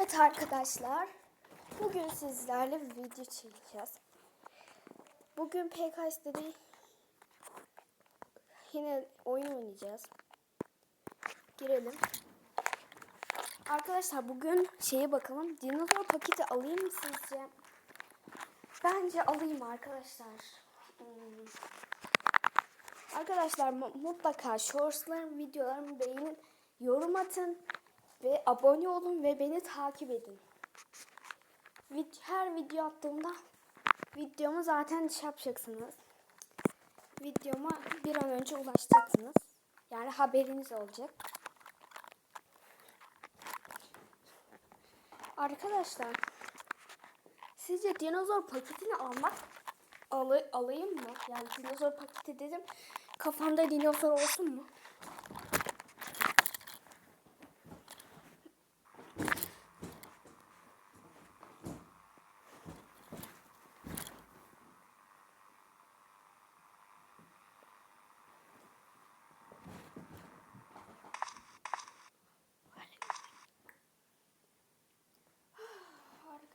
Evet arkadaşlar. Bugün sizlerle bir video çekeceğiz. Bugün PK istedi. Yine oyun oynayacağız. Girelim. Arkadaşlar bugün şeye bakalım. Dinozor paketi alayım mı sizce? Bence alayım arkadaşlar. Hmm. Arkadaşlar mu- mutlaka shortslarım, videolarımı beğenin, yorum atın ve abone olun ve beni takip edin. Her video attığımda videomu zaten şey yapacaksınız. Videoma bir an önce ulaşacaksınız. Yani haberiniz olacak. Arkadaşlar sizce dinozor paketini almak alı, alayım mı? Yani dinozor paketi dedim. Kafamda dinozor olsun mu?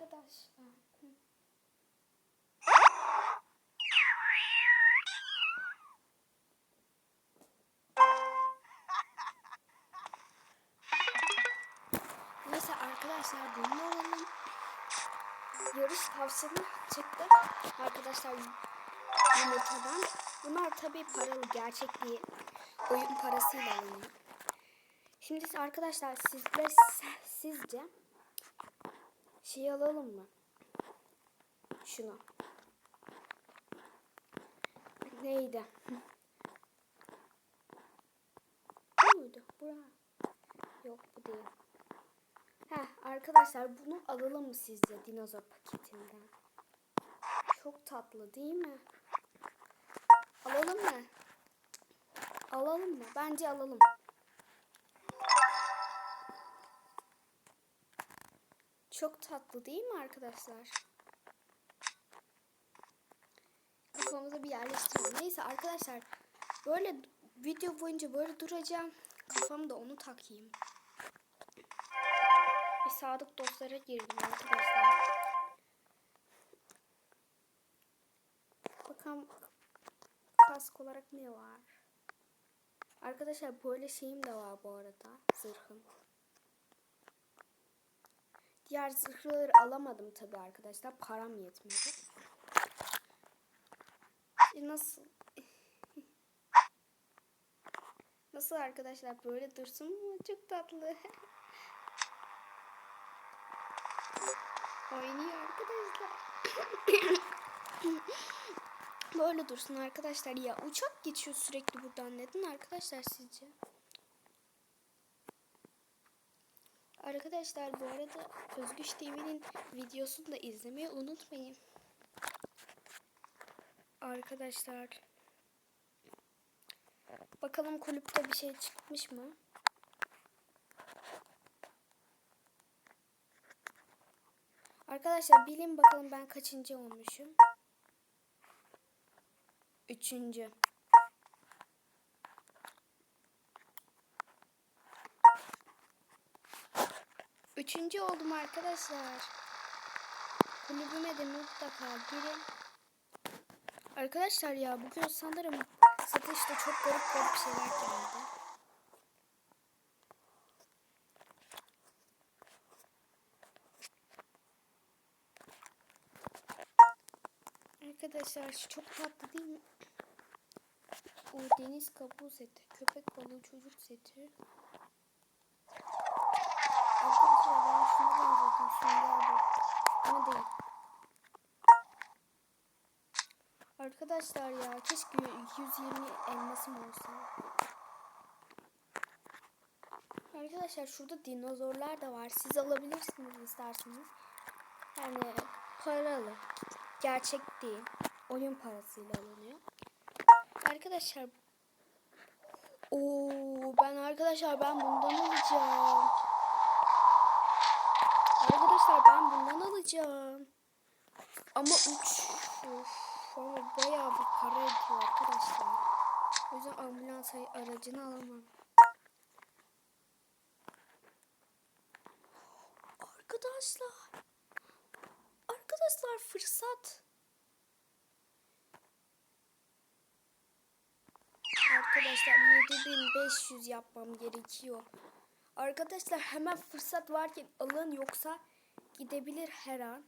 Arkadaşlar. Neyse arkadaşlar bunu alalım. Yarış tavşanı çıktı. Arkadaşlar yumurtadan. Bunlar tabii paralı gerçek değil. Oyun parasıyla alınıyor. Şimdi arkadaşlar sizler sizce şey alalım mı? Şunu. Neydi? Bu muydu? Bura. Yok bu değil. Heh, arkadaşlar bunu alalım mı sizce dinozor paketinden? Çok tatlı değil mi? Alalım mı? Alalım mı? Bence alalım. Çok tatlı değil mi arkadaşlar? Kafamıza bir yerleştirelim. Neyse arkadaşlar böyle video boyunca böyle duracağım. Kafamda onu takayım. Bir sadık dostlara girdim arkadaşlar. Bakalım kask olarak ne var? Arkadaşlar böyle şeyim de var bu arada. Zırhım. Diğer zırhları alamadım tabi arkadaşlar. Param yetmedi. E, Nasıl? Nasıl arkadaşlar böyle dursun mu? Çok tatlı. Oynuyor arkadaşlar. böyle dursun arkadaşlar ya. Uçak geçiyor sürekli buradan. Neden arkadaşlar sizce? Arkadaşlar bu arada Özgüç TV'nin videosunu da izlemeyi unutmayın. Arkadaşlar bakalım kulüpte bir şey çıkmış mı? Arkadaşlar bilin bakalım ben kaçıncı olmuşum? Üçüncü. Üçüncü oldum arkadaşlar. Kulübüme de mutlaka girin. Arkadaşlar ya bugün sanırım satışta çok garip garip şeyler geldi. Arkadaşlar şu çok tatlı değil mi? O deniz kabuğu seti, köpek balığı çocuk seti. Arkadaşlar ya keşke 220 elmasım olsa. Arkadaşlar şurada dinozorlar da var. Siz alabilirsiniz isterseniz. Yani paralı. Gerçek değil. Oyun parasıyla alınıyor. Arkadaşlar Oo ben arkadaşlar ben bundan alacağım. Arkadaşlar ben bundan alacağım. Ama uç of, ama bayağı bir para ediyor arkadaşlar. O yüzden ambulans aracını alamam. Arkadaşlar. Arkadaşlar fırsat. Arkadaşlar 7500 yapmam gerekiyor. Arkadaşlar hemen fırsat varken alın yoksa gidebilir her an.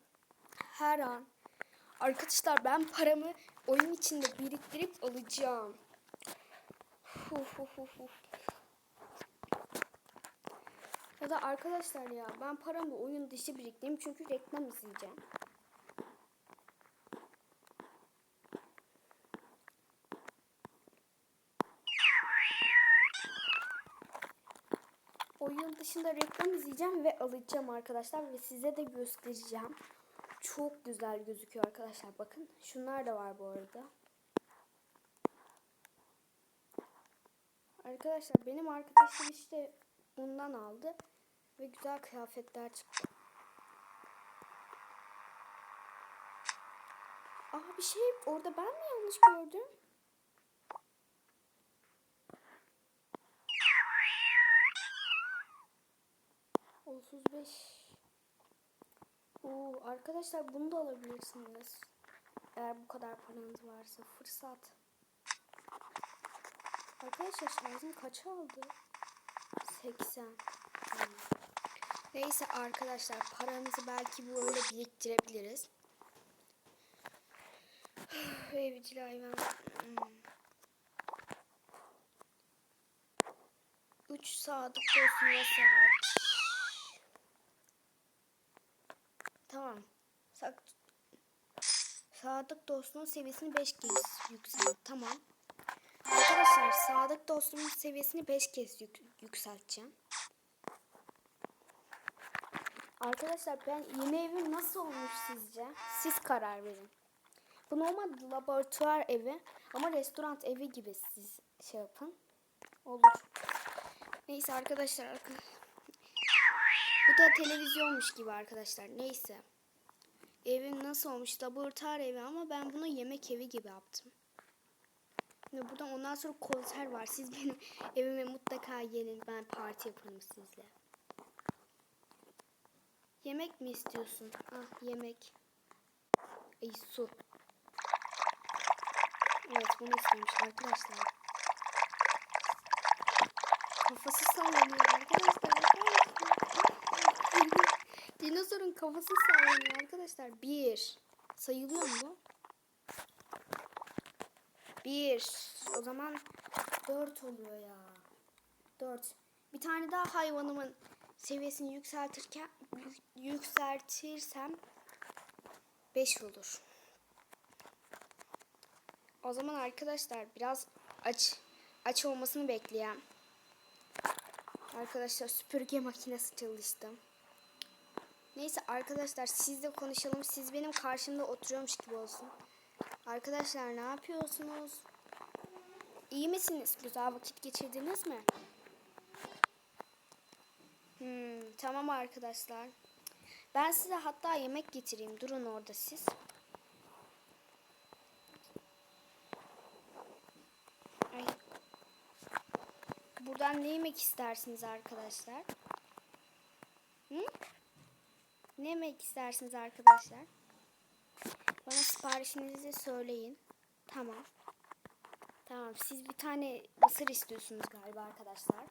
Her an. Arkadaşlar ben paramı oyun içinde biriktirip alacağım. Ya da arkadaşlar ya ben paramı oyun dışı biriktireyim çünkü reklam izleyeceğim. Oyun dışında reklam izleyeceğim ve alacağım arkadaşlar ve size de göstereceğim. Çok güzel gözüküyor arkadaşlar. Bakın şunlar da var bu arada. Arkadaşlar benim arkadaşım işte bundan aldı ve güzel kıyafetler çıktı. Aa bir şey orada ben mi yanlış gördüm? Otuz beş. Oo, arkadaşlar bunu da alabilirsiniz. Eğer bu kadar paranız varsa fırsat. Arkadaşlar şarjım kaç aldı? 80. Hmm. Neyse arkadaşlar paramızı belki böyle biriktirebiliriz. Evcil hayvan. Hmm. 3 sadık dostum ve saat. Tamam. Sak Sadık dostluğun seviyesini 5 kez yükselt. Tamam. Arkadaşlar sadık dostumun seviyesini 5 kez yük yükselteceğim. Arkadaşlar ben yeni evim nasıl olmuş sizce? Siz karar verin. Bu normal laboratuvar evi ama restoran evi gibi siz şey yapın. Olur. Neyse arkadaşlar. arka- Bu da televizyonmuş gibi arkadaşlar. Neyse. Evim nasıl olmuş? Laboratuvar evi ama ben bunu yemek evi gibi yaptım. Ve buradan ondan sonra konser var. Siz benim evime mutlaka gelin. Ben parti yaparım sizle. Yemek mi istiyorsun? Ah yemek. Ay su. Evet bunu istemiş arkadaşlar. Kafası sallanıyor arkadaşlar. Dinozorun kafası sallanıyor arkadaşlar. Bir. Sayılıyor mu? Bir. O zaman dört oluyor ya. Dört. Bir tane daha hayvanımın seviyesini yükseltirken yükseltirsem beş olur. O zaman arkadaşlar biraz aç aç olmasını bekleyen arkadaşlar süpürge makinesi çalıştım. Neyse arkadaşlar sizle konuşalım. Siz benim karşımda oturuyormuş gibi olsun. Arkadaşlar ne yapıyorsunuz? İyi misiniz? Güzel vakit geçirdiniz mi? Hmm, tamam arkadaşlar. Ben size hatta yemek getireyim. Durun orada siz. Ay. Buradan ne yemek istersiniz arkadaşlar? Hı? Ne yemek istersiniz arkadaşlar? Bana siparişinizi söyleyin. Tamam. Tamam. Siz bir tane mısır istiyorsunuz galiba arkadaşlar.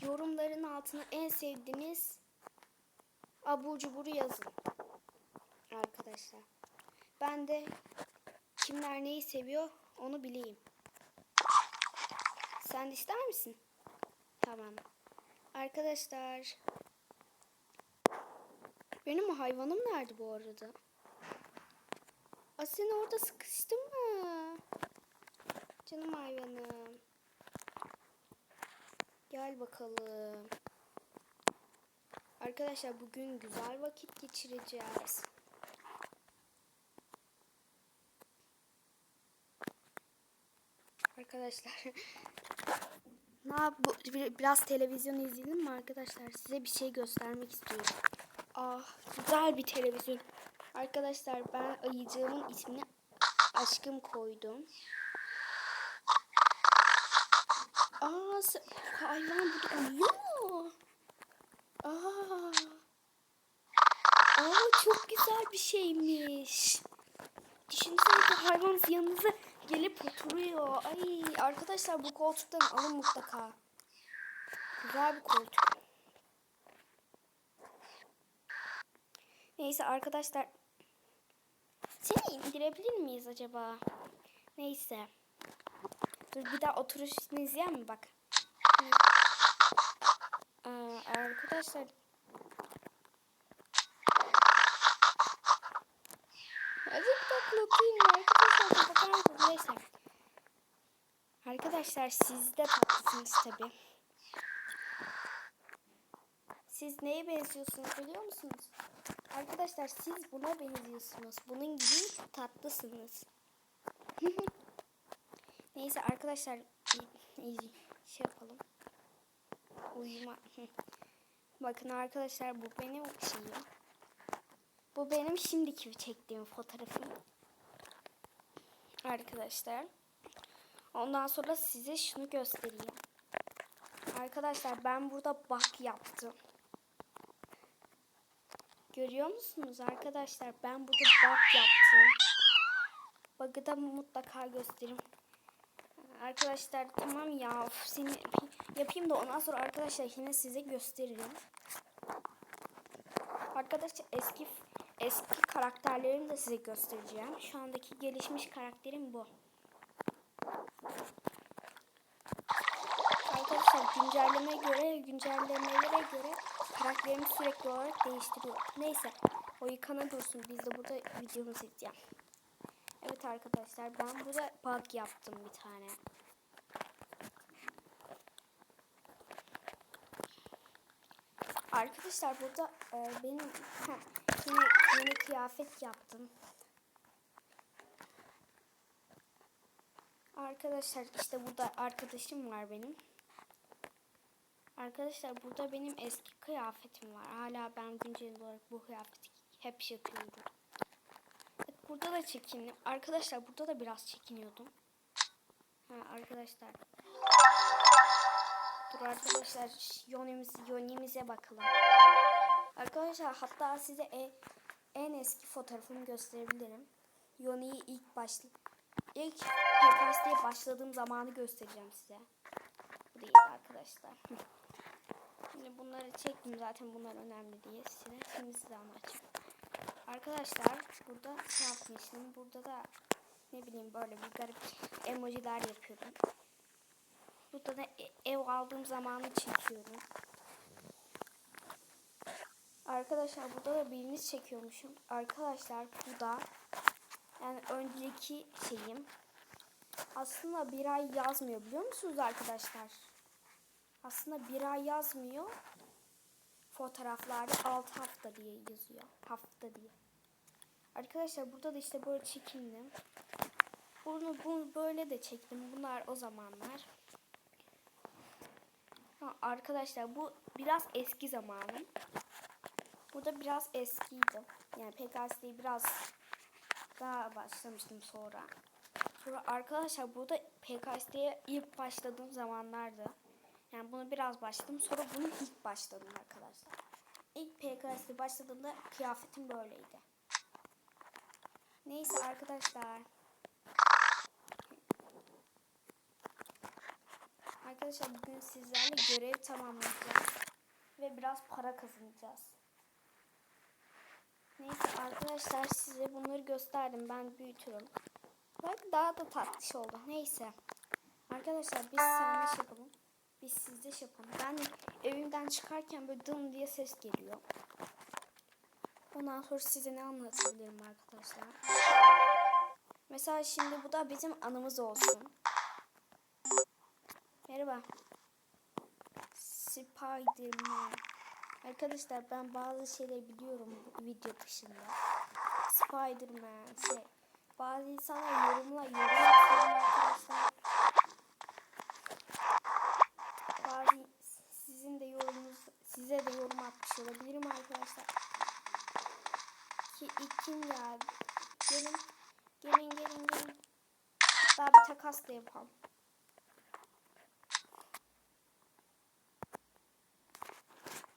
Yorumların altına en sevdiğiniz abur cuburu yazın. Arkadaşlar. Ben de kimler neyi seviyor onu bileyim. Sen de ister misin? Tamam. Arkadaşlar. Benim hayvanım nerede bu arada? Aa, sen orada sıkıştın mı? Canım hayvanım. Gel bakalım. Arkadaşlar bugün güzel vakit geçireceğiz. Arkadaşlar ne yap biraz televizyon izleyelim mi arkadaşlar? Size bir şey göstermek istiyorum. Ah güzel bir televizyon. Arkadaşlar ben ayıcığımın ismini aşkım koydum. Aa hayvan burada uyuyor mu? Aa çok güzel bir şeymiş. Düşünsenize hayvan yanınıza gelip oturuyor. Ay arkadaşlar bu koltuktan alın mutlaka. Güzel bir koltuk. Neyse arkadaşlar. Seni indirebilir miyiz acaba? Neyse. Dur bir daha oturuşunu izleyen mi bak. Aa, arkadaşlar. Azıcık değil mi arkadaşlar? Bakar mısınız? Neyse. Arkadaşlar siz de tatlısınız tabi. Siz neye benziyorsunuz biliyor musunuz? Arkadaşlar siz buna benziyorsunuz. Bunun gibi tatlısınız. Neyse arkadaşlar şey yapalım. Uyuma. Bakın arkadaşlar bu benim şeyim. Bu benim şimdiki çektiğim fotoğrafım. Arkadaşlar. Ondan sonra size şunu göstereyim. Arkadaşlar ben burada bak yaptım. Görüyor musunuz arkadaşlar? Ben burada bak yaptım. Bakı da mutlaka göstereyim. Arkadaşlar tamam ya of, seni yapayım da ondan sonra arkadaşlar yine size gösteririm. Arkadaşlar eski eski karakterlerimi de size göstereceğim. Şu andaki gelişmiş karakterim bu. Arkadaşlar güncellemeye göre güncellemelere göre karakterimi sürekli olarak değiştiriyor. Neyse o yıkana dursun biz de burada videomuzu izleyelim. Evet arkadaşlar ben burada bug yaptım bir tane. Arkadaşlar burada e, benim heh, yine yeni kıyafet yaptım. Arkadaşlar işte burada arkadaşım var benim. Arkadaşlar burada benim eski kıyafetim var. Hala ben güncel olarak bu kıyafeti hep yapıyorum. Evet, burada da çekinim. Arkadaşlar burada da biraz çekiniyordum. Ha, arkadaşlar. Dur arkadaşlar yonimiz, yonimize bakalım. Arkadaşlar hatta size en, en eski fotoğrafımı gösterebilirim. Yoni'yi ilk başlı ilk PKS'ye başladığım zamanı göstereceğim size. Bu değil arkadaşlar. Şimdi bunları çektim zaten bunlar önemli diye size. Şimdi size anlatacağım. Arkadaşlar burada ne yapmıştım? Burada da ne bileyim böyle bir garip emojiler yapıyordum. Burada da e, ev aldığım zamanı çekiyorum. Arkadaşlar burada da birini çekiyormuşum. Arkadaşlar bu da yani önceki şeyim. Aslında bir ay yazmıyor biliyor musunuz arkadaşlar? Aslında bir ay yazmıyor. Fotoğraflarda 6 hafta diye yazıyor. Hafta diye. Arkadaşlar burada da işte böyle çekindim. Bunu, bunu böyle de çektim. Bunlar o zamanlar. Ha, arkadaşlar bu biraz eski zamanım. Bu da biraz eskiydi. Yani PKS'yi biraz daha başlamıştım sonra. Sonra arkadaşlar burada PKS'ye ilk başladığım zamanlardı. Yani bunu biraz başladım. Sonra bunu ilk başladım arkadaşlar. İlk PKS'ye başladığımda kıyafetim böyleydi. Neyse arkadaşlar. Arkadaşlar bugün sizlerle görev tamamlayacağız. Ve biraz para kazanacağız. Neyse arkadaşlar size bunları gösterdim. Ben büyütürüm. Belki daha da tatlış oldu. Neyse. Arkadaşlar biz şey yapalım. Biz sizde şey yapalım. Ben evimden çıkarken böyle dım diye ses geliyor. Ondan sonra size ne anlatabilirim arkadaşlar. Mesela şimdi bu da bizim anımız olsun. Merhaba. Spiderman. Arkadaşlar ben bazı şeyleri biliyorum video dışında. Spiderman şey. Bazı insanlar yorumla yorum arkadaşlar. Bazı sizin de yorumunuz size de yorum atmış olabilirim arkadaşlar. Ki kim geldi? Gelin. Gelin gelin gelin. Daha bir takas da yapalım.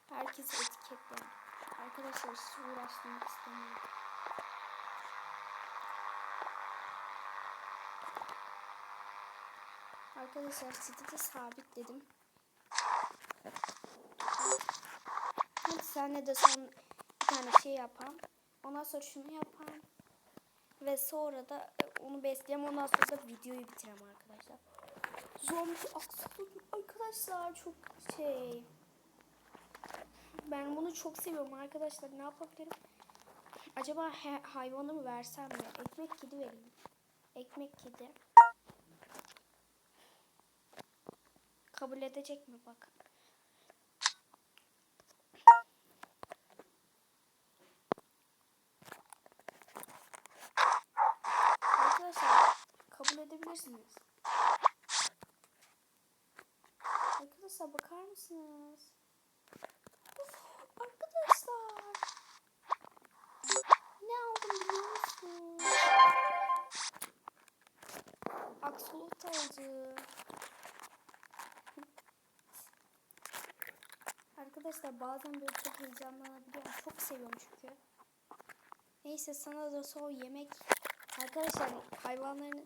Herkes etiketleyin. Arkadaşlar hiç uğraşmak istemiyorum. Arkadaşlar sizi de sabitledim. Hadi senle de son bir tane şey yapalım. Ondan sonra şunu yapalım. Ve sonra da e, onu besleyeyim. Ondan sonra da videoyu bitireyim arkadaşlar. Zombi aksolot arkadaşlar çok şey. Ben bunu çok seviyorum arkadaşlar. Ne yapabilirim? Acaba hayvanı mı versem mi? Ekmek kedi vereyim. Ekmek kedi. Kabul edecek mi bak. Arkadaşlar kabul edebilirsiniz. Arkadaşlar bakar mısınız? Uf, arkadaşlar. Ne aldım biliyor musunuz? Aksolot aldı. Arkadaşlar bazen böyle çok heyecanlanabiliyorum. Çok seviyorum çünkü. Neyse sana da son yemek. Arkadaşlar hayvanların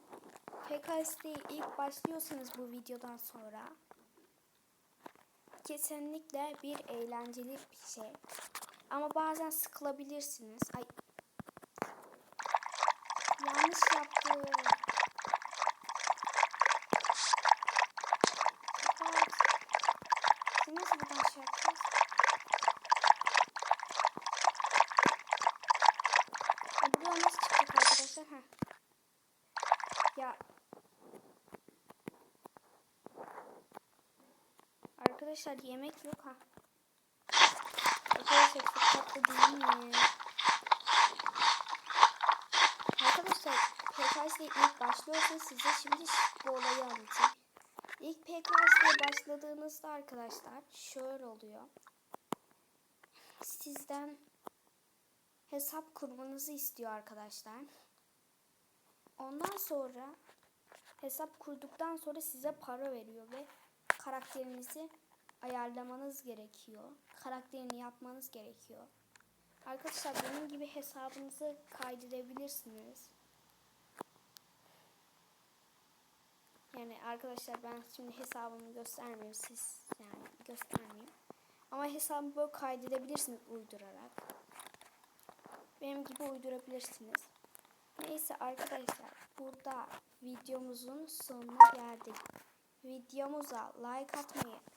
PKS'de ilk başlıyorsanız bu videodan sonra kesinlikle bir eğlenceli bir şey. Ama bazen sıkılabilirsiniz. Ay. Yanlış yaptım. Kapat. Şimdi nasıl buradan şey yapacağız? Ya buradan nasıl çıkacak arkadaşlar? Heh. Ya. Arkadaşlar yemek yok ha. Arkadaşlar çok tatlı değil mi? Arkadaşlar PKS'de ilk başlıyorsa size şimdi bu olayı anlatayım. İlk PKS'de başladığınızda arkadaşlar şöyle oluyor. Sizden hesap kurmanızı istiyor arkadaşlar. Ondan sonra hesap kurduktan sonra size para veriyor ve karakterinizi ayarlamanız gerekiyor. Karakterini yapmanız gerekiyor. Arkadaşlar benim gibi hesabınızı kaydedebilirsiniz. Yani arkadaşlar ben şimdi hesabımı göstermeyeyim siz yani göstermeyeyim. Ama hesabımı böyle kaydedebilirsiniz uydurarak. Benim gibi uydurabilirsiniz. Neyse arkadaşlar burada videomuzun sonuna geldik. Videomuza like atmayı,